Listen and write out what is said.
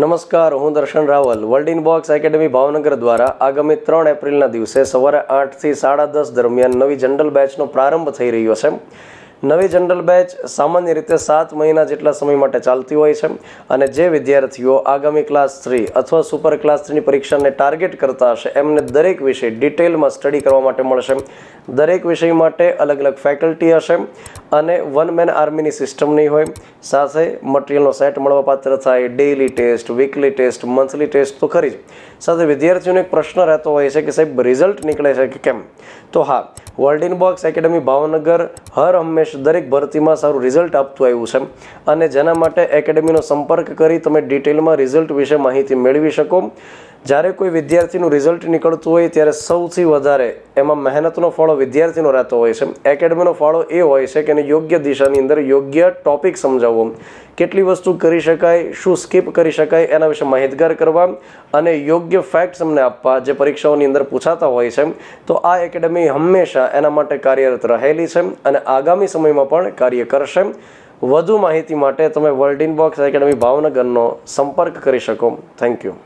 નમસ્કાર, હું Darshan Raval. World In Box Academy Bhavnagar દ્વારા આગામી ત્રણ એપ્રિલના દિવસે સવારે આઠથી સાડા દસ દરમિયાન નવી જનરલ બેચનો પ્રારંભ થઈ રહ્યો છે. નવી જનરલ બેચ સામાન્ય રીતે સાત મહિના જેટલા સમય માટે ચાલતી હોય છે અને જે વિદ્યાર્થીઓ આગામી ક્લાસ થ્રી અથવા સુપર ક્લાસ થ્રીની પરીક્ષાને ટાર્ગેટ કરતા હશે, એમને દરેક વિષય ડિટેલમાં સ્ટડી કરવા માટે મળશે. દરેક વિષય માટે અલગ અલગ ફેકલ્ટી હશે. અને વન મેન આર્મીની સિસ્ટમ નહીં હોય. સાથે મટીરિયલનો સેટ મળવાપાત્ર થાય daily test weekly test monthly test તો ખરી જ. સાથે વિદ્યાર્થીઓને એક પ્રશ્ન રહેતો હોય છે કે સાહેબ રિઝલ્ટ નીકળે છે કે કેમ? તો હા World In Box Academy Bhavnagar હર હંમેશ દરેક ભરતીમાં સારું રિઝલ્ટ આપતું આવ્યું છે. અને જેના માટે એકેડમીનો સંપર્ક કરી તમે ડિટેલમાં રિઝલ્ટ વિશે માહિતી મેળવી શકો. જ્યારે કોઈ વિદ્યાર્થીનું રિઝલ્ટ નીકળતું હોય ત્યારે સૌથી વધારે એમાં મહેનતનો ફાળો વિદ્યાર્થીનો રહેતો હોય છે. એકેડમીનો ફાળો એ હોય છે કે એને યોગ્ય દિશાની અંદર યોગ્ય ટોપિક સમજાવવો. કેટલી વસ્તુ કરી શકાય, શું સ્કીપ કરી શકાય, એના વિશે માહિતગાર કરવા અને યોગ્ય ફેક્ટ્સ અમને આપવા જે પરીક્ષાઓની અંદર પૂછાતા હોય છે. તો આ એકેડમી હંમેશા એના માટે કાર્યરત રહેલી છે અને આગામી સમયમાં પણ કાર્ય કરશે. વધુ માહિતી માટે તમે વર્લ્ડ ઇન બોક્સ એકેડમી ભાવનગરનો સંપર્ક કરી શકો. Thank you